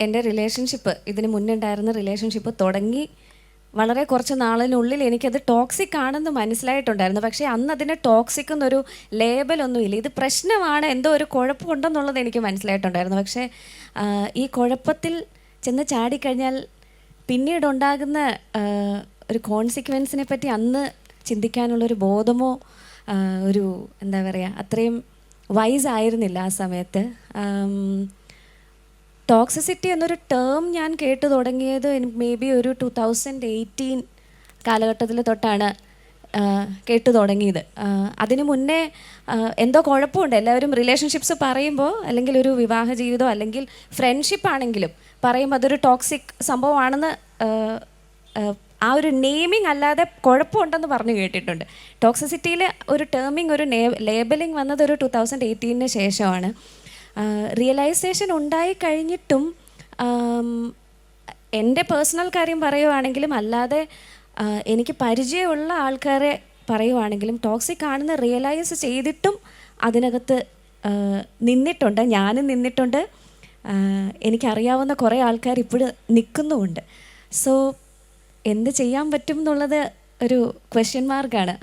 എന്റെ റിലേഷൻഷിപ്പ് ഇതിന് മുന്നുണ്ടായിരുന്ന റിലേഷൻഷിപ്പ് തുടങ്ങി വളരെ കുറച്ച് നാളിനുള്ളിൽ എനിക്കത് ടോക്സിക് ആണെന്ന് മനസ്സിലായിട്ടുണ്ടായിരുന്നു. പക്ഷേ അന്ന് അതിന് ടോക്സിക് എന്നൊരു ലേബലൊന്നുമില്ല ഇത് പ്രശ്നമാണ് എന്തോ ഒരു കുഴപ്പമുണ്ടെന്നുള്ളത് എനിക്ക് മനസ്സിലായിട്ടുണ്ടായിരുന്നു. പക്ഷേ ഈ കുഴപ്പത്തിൽ ചെന്ന് ചാടിക്കഴിഞ്ഞാൽ പിന്നീടുണ്ടാകുന്ന ഒരു കോൺസിക്വൻസിനെ പറ്റി അന്ന് ചിന്തിക്കാനുള്ളൊരു ബോധമോ ഒരു എന്താ പറയുക അത്രയും വൈസ് ആയിരുന്നില്ല ആ സമയത്ത്. ടോക്സിസിറ്റി എന്നൊരു ടേം ഞാൻ കേട്ടു തുടങ്ങിയത് മേ ബി ഒരു ടു തൗസൻഡ് എയ്റ്റീൻ കാലഘട്ടത്തിൽ തൊട്ടാണ് കേട്ടു തുടങ്ങിയത്. അതിനു മുന്നേ എന്തോ കുഴപ്പമുണ്ട്. എല്ലാവരും റിലേഷൻഷിപ്സ് പറയുമ്പോൾ അല്ലെങ്കിൽ ഒരു വിവാഹ ജീവിതം അല്ലെങ്കിൽ ഫ്രണ്ട്ഷിപ്പ് ആണെങ്കിലും പറയുമ്പോൾ അതൊരു ടോക്സിക് സംഭവമാണെന്ന് ആ, ഒരു നെയിമിംഗ് അല്ലാതെ കുഴപ്പമുണ്ടെന്ന് പറഞ്ഞു കേട്ടിട്ടുണ്ട്. ടോക്സിസിറ്റിയിൽ ഒരു ടേമിങ് ഒരു ലേബലിംഗ് വന്നത് ഒരു ടു തൗസൻഡ് എയ്റ്റീനിന് ശേഷമാണ്. റിയലൈസേഷൻ ഉണ്ടായി കഴിഞ്ഞിട്ടും എന്റെ പേഴ്സണൽ കാര്യം പറയുവാണെങ്കിലും അല്ലാതെ എനിക്ക് പരിചയമുള്ള ആൾക്കാരെ പറയുവാണെങ്കിലും ടോക്സിക് ആണെന്ന് റിയലൈസ് ചെയ്തിട്ടും അതിനകത്ത് നിന്നിട്ടുണ്ട്. ഞാനും നിന്നിട്ടുണ്ട്. എനിക്കറിയാവുന്ന കുറേ ആൾക്കാർ ഇപ്പോഴും നിൽക്കുന്നുമുണ്ട്. സോ എന്ത് ചെയ്യാൻ പറ്റും എന്നുള്ളത് ഒരു ക്വസ്റ്റ്യൻ മാർക്കാണ്